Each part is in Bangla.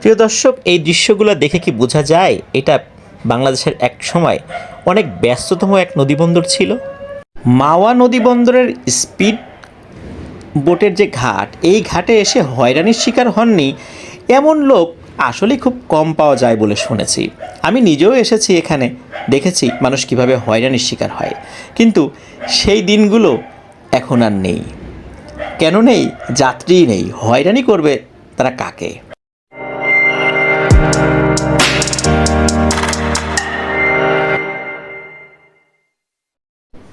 প্রিয় দর্শক, এই দৃশ্যগুলো দেখে কি বোঝা যায়? এটা বাংলাদেশের এক সময় অনেক ব্যস্ততম এক নদীবন্দর ছিল। মাওয়া নদীবন্দরের স্পিড বোটের যে ঘাট, এই ঘাটে এসে হয়রানির শিকার হননি এমন লোক আসলে খুব কম পাওয়া যায় বলে শুনেছি। আমি নিজেও এসেছি এখানে, দেখেছি মানুষ কীভাবে হয়রানির শিকার হয়। কিন্তু সেই দিনগুলো এখন আর নেই। কেন নেই? যাত্রী নেই। হয়রানি করবে তারা কাকে?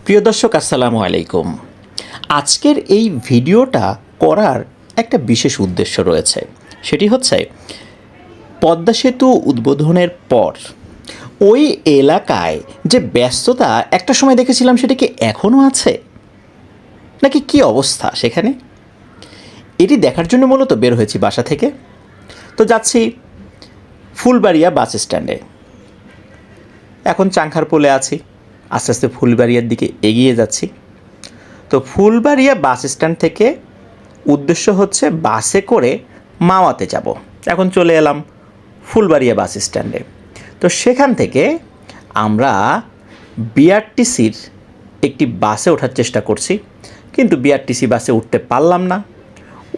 প্রিয় দর্শক, আসসালামু আলাইকুম। আজকের এই ভিডিওটা করার একটা বিশেষ উদ্দেশ্য রয়েছে। সেটি হচ্ছে, পদ্মা সেতু উদ্বোধনের পর ওই এলাকায় যে ব্যস্ততা, একটা সময় দেখেছিলাম সেটা কি এখনও আছে? নাকি কি অবস্থা সেখানে? এটি দেখার জন্য মূলত বের হয়েছি বাসা থেকে। তো যাচ্ছি ফুলবাড়িয়া বাস স্ট্যান্ডে। এখন চাংখার পোলে আছি। আস্তে আস্তে ফুলবাড়িয়ার দিকে এগিয়ে যাচ্ছি। তো ফুলবাড়িয়া বাস স্ট্যান্ড থেকে উদ্দেশ্য হচ্ছে বাসে করে মাওয়াতে যাব। এখন চলে এলাম ফুলবাড়িয়া বাস স্ট্যান্ডে। তো সেখান থেকে আমরা বিআরটিসির একটি বাসে ওঠার চেষ্টা করছি, কিন্তু বিআরটিসি বাসে উঠতে পারলাম না।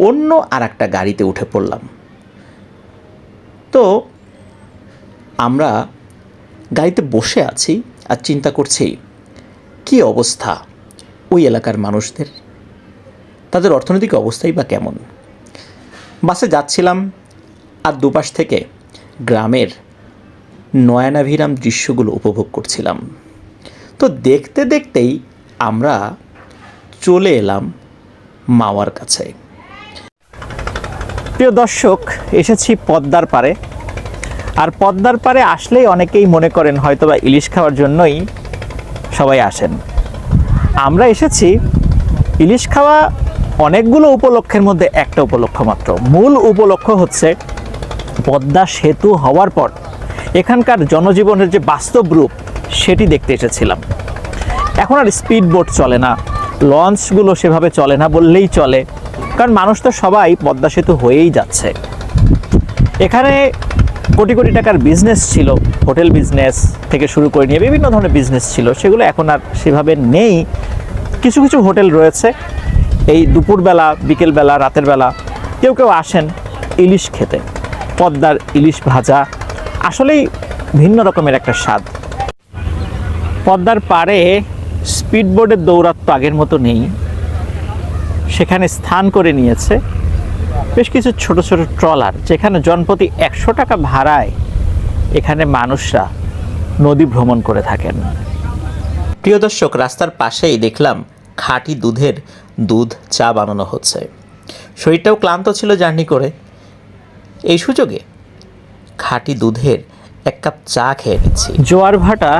অন্য আর একটা গাড়িতে উঠে পড়লাম। তো আমরা গাড়িতে বসে আছি আর চিন্তা করছি কি অবস্থা ওই এলাকার মানুষদের? তাদের অর্থনৈতিক অবস্থাই বা কেমন? বাসে যাচ্ছিলাম আর দুপাশ থেকে গ্রামের নয়নাভিরাম দৃশ্যগুলো উপভোগ করছিলাম। তো দেখতে দেখতেই আমরা চলে এলাম মাওয়ার কাছে। প্রিয় দর্শক, এসেছি পদ্মার পারে আর পদ্মার পারে আসলেই অনেকেই মনে করেন হয়তোবা ইলিশ খাওয়ার জন্যই সবাই আসেন। আমরা এসেছি, ইলিশ খাওয়া অনেকগুলো উপলক্ষের মধ্যে একটা উপলক্ষ মাত্র। মূল উপলক্ষ হচ্ছে পদ্মা সেতু হওয়ার পর এখানকার জনজীবনের যে বাস্তব রূপ, সেটি দেখতে এসেছিলাম। এখন আর স্পিড বোট চলে না, লঞ্চগুলো সেভাবে চলে না বললেই চলে, কারণ মানুষ তো সবাই পদ্মা সেতু হয়েই যাচ্ছে। এখানে কোটি কোটি টাকার বিজনেস ছিল হোটেল বিজনেস থেকে শুরু করে নিয়ে বিভিন্ন ধরনের বিজনেস ছিল, সেগুলো এখন আর সেভাবে নেই। কিছু কিছু হোটেল রয়েছে, এই দুপুরবেলা, বিকেলবেলা, রাতের বেলা কেউ কেউ আসেন ইলিশ খেতে। পদ্মার ইলিশ ভাজা আসলেই ভিন্ন রকমের একটা স্বাদ। পদ্মার পাড়ে স্পিডবোর্ডের দৌরাত্ম আগের মতো নেই। সেখানে স্থান করে নিয়েছে বেশ কিছু ছোট ছোট ট্রলার যেখানে জনপ্রতি একশো টাকা ভাড়ায় এখানে মানুষরা নদী ভ্রমণ করে থাকেন। প্রিয় দর্শক রাস্তার পাশেই দেখলাম খাঁটি দুধের দুধ চা বানানো হচ্ছে। শরীরটাও ক্লান্ত ছিল জার্নি করে। এই সুযোগে খাঁটি দুধের এক কাপ চা খেয়ে নিচ্ছি। জোয়ার ভাটা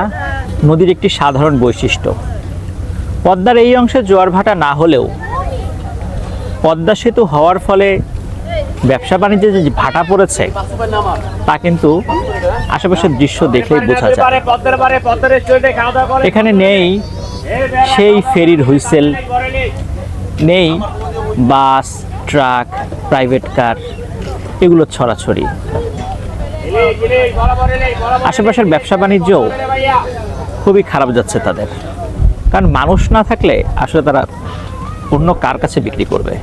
নদীর একটি সাধারণ বৈশিষ্ট্য। পদ্মার এই অংশে জোয়ার ভাটা না হলেও পদ্মা সেতু হওয়ার ফলে ব্যবসা বাণিজ্যে যে ভাটা পড়েছে, তা কিন্তু আশেপাশের দৃশ্য দেখলেই বোঝা যায়। এখানে নেই সেই ফেরির হুইসেল, নেই বাস, ট্রাক, প্রাইভেট কার, এগুলো ছড়াছড়ি। আশেপাশের ব্যবসা বাণিজ্যও খুবই খারাপ যাচ্ছে তাদের। কারণ মানুষ না থাকলে আসলে তারা অন্য কার কাছে বিক্রি করবে?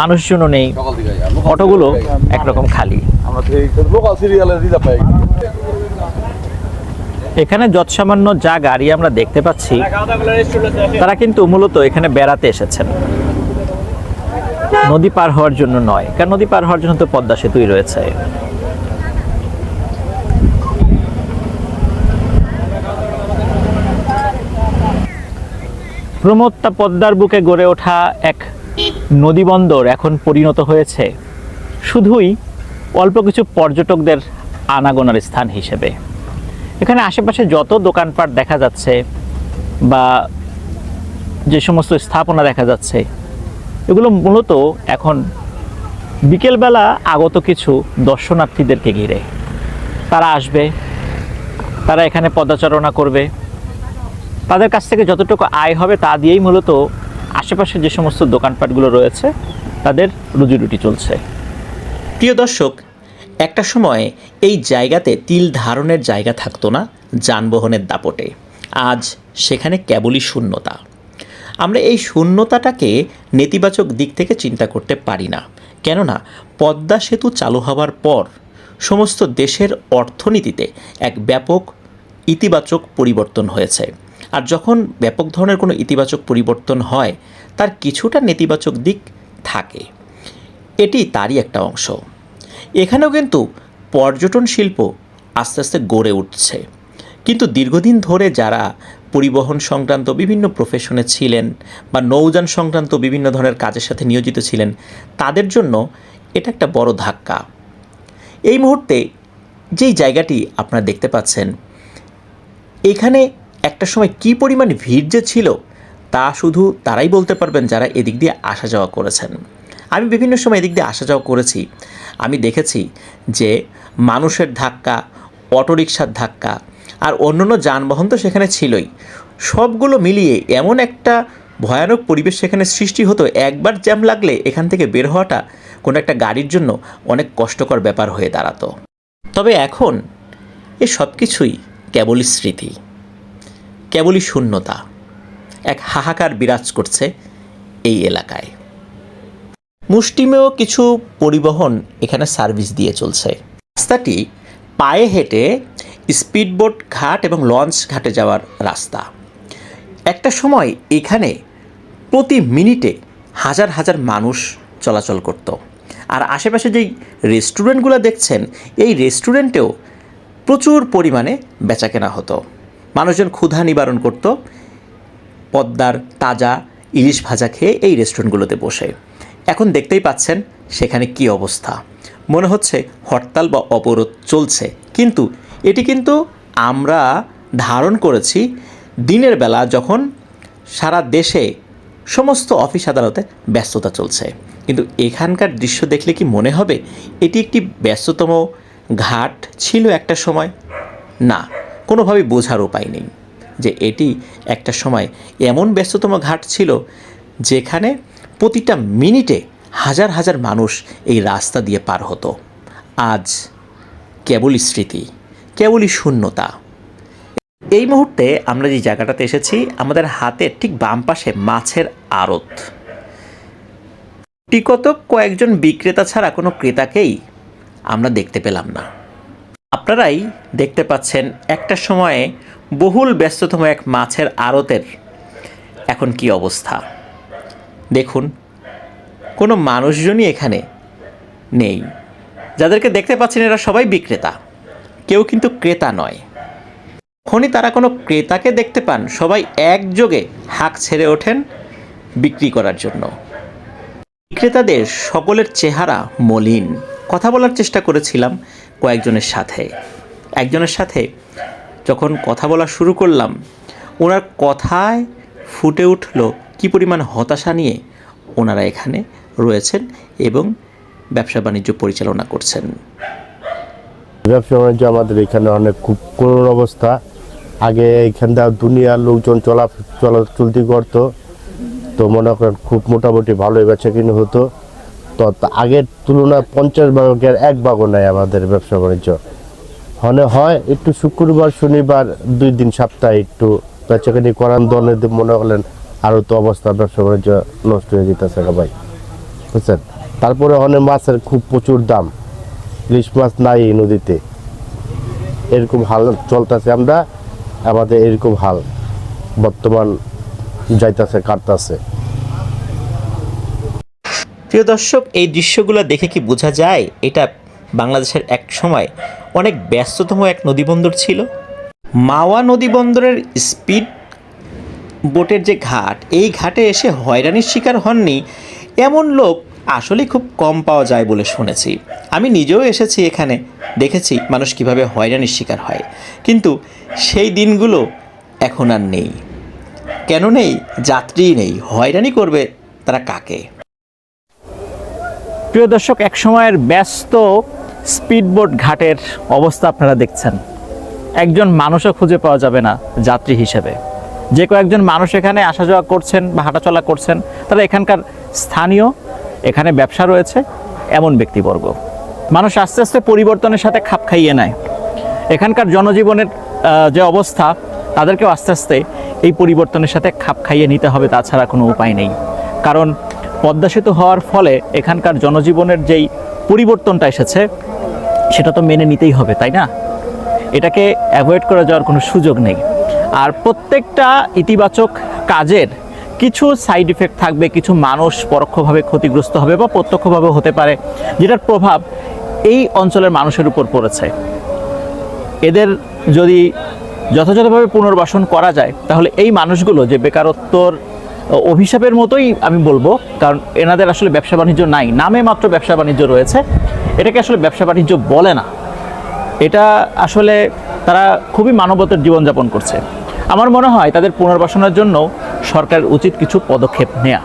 মানুষজনও নেই অটোগুলো একরকম খালি। এখানে যৎসামান্য যা গাড়ি আমরা দেখতে পাচ্ছি তারা কিন্তু মূলত এখানে বেড়াতে এসেছেন। নদী পার হওয়ার জন্য নয় কারণ নদী পার হওয়ার জন্য তো পদ্মা সেতুই রয়েছে। প্রমত্তা পদ্মার বুকে গড়ে ওঠা এক নদীবন্দর এখন পরিণত হয়েছে। শুধুই অল্প কিছু পর্যটকদের আনাগোনার স্থান হিসেবে। এখানে আশেপাশে যত দোকানপাট দেখা যাচ্ছে বা যে সমস্ত স্থাপনা দেখা যাচ্ছে, এগুলো মূলত এখন বিকেলবেলা আগত কিছু দর্শনার্থীদেরকে ঘিরে। তারা আসবে, তারা এখানে পদাচারণা করবে। তাদের কাছ থেকে যতটুকু আয় হবে তা দিয়েই মূলত আশেপাশে যে সমস্ত দোকানপাটগুলো রয়েছে, তাদের রুজি রুটি চলছে। প্রিয় দর্শক, একটা সময় এই জায়গাতে তিল ধারণের জায়গা থাকতো না যানবাহনের দাপটে। আজ সেখানে কেবলই শূন্যতা। আমরা এই শূন্যতাটাকে নেতিবাচক দিক থেকে চিন্তা করতে পারি না। কেননা, পদ্মা সেতু চালু হওয়ার পর সমস্ত দেশের অর্থনীতিতে এক ব্যাপক ইতিবাচক পরিবর্তন হয়েছে। আর যখন ব্যাপক ধরনের কোনো ইতিবাচক পরিবর্তন হয়, তার কিছুটা নেতিবাচক দিক থাকে। এটি তারই একটা অংশ। এখানেও কিন্তু পর্যটন শিল্প আস্তে আস্তে গড়ে উঠছে। কিন্তু দীর্ঘদিন ধরে যারা পরিবহন সংক্রান্ত বিভিন্ন প্রফেশনে ছিলেন বা নৌযান সংক্রান্ত বিভিন্ন ধরনের কাজের সাথে নিয়োজিত ছিলেন, তাদের জন্য এটা একটা বড় ধাক্কা। এই মুহূর্তে যেই জায়গাটি আপনারা দেখতে পাচ্ছেন, এখানে একটা সময় কী পরিমাণ ভিড় যে ছিল, তা শুধু তারাই বলতে পারবেন যারা এদিক দিয়ে আসা যাওয়া করেছেন। আমি বিভিন্ন সময় এদিক দিয়ে আসা যাওয়া করেছি। আমি দেখেছি যে মানুষের ধাক্কা, অটোরিকশার ধাক্কা আর অন্যান্য যানবাহন তো সেখানে ছিলই। সবগুলো মিলিয়ে এমন একটা ভয়ানক পরিবেশ সেখানে সৃষ্টি হতো, একবার জ্যাম লাগলে এখান থেকে বের হওয়াটা কোনো একটা গাড়ির জন্য অনেক কষ্টকর ব্যাপার হয়ে দাঁড়াতো। তবে এখন এ সব কিছুই কেবলই স্মৃতি। কেবলই শূন্যতা। এক হাহাকার বিরাজ করছে এই এলাকায়। মুষ্টিমেয় কিছু পরিবহন এখানে সার্ভিস দিয়ে চলছে। রাস্তাটি পায়ে হেঁটে স্পিডবোট ঘাট এবং লঞ্চ ঘাটে যাওয়ার রাস্তা। একটা সময় এখানে প্রতি মিনিটে হাজার হাজার মানুষ চলাচল করত। আর আশেপাশে যেই রেস্টুরেন্টগুলো দেখছেন, এই রেস্টুরেন্টেও প্রচুর পরিমাণে বেচাকেনা হতো। মানুষজন ক্ষুধা নিবারণ করত, পদ্মার তাজা ইলিশ ভাজা খেয়ে এই রেস্টুরেন্টগুলোতে বসে। এখন দেখতেই পাচ্ছেন সেখানে কি অবস্থা। মনে হচ্ছে হরতাল বা অবরোধ চলছে, কিন্তু এটি কিন্তু আমরা ধারণ করেছি দিনের বেলা যখন সারা দেশে সমস্ত অফিস আদালতে ব্যস্ততা চলছে। কিন্তু এখানকার দৃশ্য দেখলে কি মনে হবে? এটি একটি ব্যস্ততম ঘাট ছিল একটা সময়? না। কোনোভাবেই বোঝার উপায় নেই যে এটি একটা সময় এমন ব্যস্ততম ঘাট ছিল যেখানে প্রতিটা মিনিটে হাজার হাজার মানুষ এই রাস্তা দিয়ে পার হতো। আজ কেবলই স্মৃতি, কেবলই শূন্যতা। এই মুহূর্তে আমরা যে জায়গাটাতে এসেছি, আমাদের হাতের ঠিক বাম পাশে মাছের আড়ত। টিকতক কয়েকজন বিক্রেতা ছাড়া কোনো ক্রেতাকেই আমরা দেখতে পেলাম না। আপনারাই দেখতে পাচ্ছেন একটা সময়ে বহুল ব্যস্ততম এক মাছের আড়তের এখন কি অবস্থা। দেখুন, কোনো মানুষজনই এখানে নেই। যাদেরকে দেখতে পাচ্ছেন এরা সবাই বিক্রেতা। কেউ কিন্তু ক্রেতা নয়। যখনই তারা কোনো ক্রেতাকে দেখতে পান, সবাই একযোগে হাঁক ছেড়ে ওঠেন বিক্রি করার জন্য। বিক্রেতাদের সকলের চেহারা মলিন। কথা বলার চেষ্টা করেছিলাম কয়েকজনের সাথে। একজনের সাথে যখন কথা বলা শুরু করলাম, ওনার কথায় ফুটে উঠল কী পরিমাণ হতাশা নিয়ে ওনারা এখানে রয়েছেন এবং ব্যবসা বাণিজ্য পরিচালনা করছেন। ব্যবসা বাণিজ্য আমাদের এখানে অনেক খুব করুণ অবস্থা। আগে এইখান থেকে দুনিয়ার লোকজন চলা চলা চলতি করতো, তো মনে করেন খুব মোটামুটি ভালোই বেচা কিনে হতো। আগের তুলনায় পঞ্চাশ ভাগের এক ভাগও নেয় আমাদের ব্যবসা বাণিজ্য। হনে হয় একটু শুক্রবার, শনিবার, দুই দিন সপ্তাহে একটু বেচাকিনি করান দলে মনে করলেন আরও তো অবস্থা ব্যবসা বাণিজ্য নষ্ট হয়ে যেতেছে ভাই। বুঝছেন? তারপরে অনেক মাছের খুব প্রচুর দাম। ইলিশ মাছ নাই নদীতে। এরকম হাল চলতেছে আমরা, আমাদের এরকম হাল। বর্তমান যাইতাছে, কাটতাছে। প্রিয় দর্শক, এই দৃশ্যগুলো দেখে কি বোঝা যায়? এটা বাংলাদেশের এক সময় অনেক ব্যস্ততম এক নদীবন্দর ছিল। মাওয়া নদীবন্দরের স্পিড বোটের যে ঘাট, এই ঘাটে এসে হয়রানির শিকার হননি এমন লোক আসলেই খুব কম পাওয়া যায় বলে শুনেছি। আমি নিজেও এসেছি এখানে, দেখেছি মানুষ কীভাবে হয়রানির শিকার হয়। কিন্তু সেই দিনগুলো এখন আর নেই। কেন নেই? যাত্রী নেই। হয়রানি করবে তারা কাকে? প্রিয় দর্শক এক সময়ের ব্যস্ত স্পিডবোট ঘাটের অবস্থা আপনারা দেখছেন। একজন মানুষও খুঁজে পাওয়া যাবে না যাত্রী হিসেবে। যে কয়েকজন মানুষ এখানে আসা যাওয়া করছেন বা হাঁটাচলা করছেন, তারা এখানকার স্থানীয়, এখানে ব্যবসা রয়েছে, এমন ব্যক্তিবর্গ। মানুষ আস্তে আস্তে পরিবর্তনের সাথে খাপ খাইয়ে নেয়। এখানকার জনজীবনের যে অবস্থা, তাদেরকেও আস্তে আস্তে এই পরিবর্তনের সাথে খাপ খাইয়ে নিতে হবে, তাছাড়া কোনো উপায় নেই। কারণ পদ্মা সেতু হওয়ার ফলে এখানকার জনজীবনের যেই পরিবর্তনটা এসেছে, সেটা তো মেনে নিতেই হবে, তাই না? এটাকে অ্যাভয়েড করে যাওয়ার কোনো সুযোগ নেই। আর প্রত্যেকটা ইতিবাচক কাজের কিছু সাইড ইফেক্ট থাকবে, কিছু মানুষ পরোক্ষভাবে ক্ষতিগ্রস্ত হবে বা প্রত্যক্ষভাবে হতে পারে, যেটার প্রভাব এই অঞ্চলের মানুষের উপর পড়েছে। এদের যদি যথাযথভাবে পুনর্বাসন করা যায়, তাহলে এই মানুষগুলো যে বেকারত্বর অভিশাপের মতোই আমি বলব, কারণ এনাদের আসলে ব্যবসা বাণিজ্য নাই। নামে মাত্র ব্যবসা বাণিজ্য রয়েছে। এটাকে আসলে ব্যবসা বাণিজ্য বলে না। এটা আসলে তারা খুবই মানবতার জীবনযাপন করছে। আমার মনে হয় তাদের পুনর্বাসনের জন্য সরকার উচিত কিছু পদক্ষেপ নেওয়া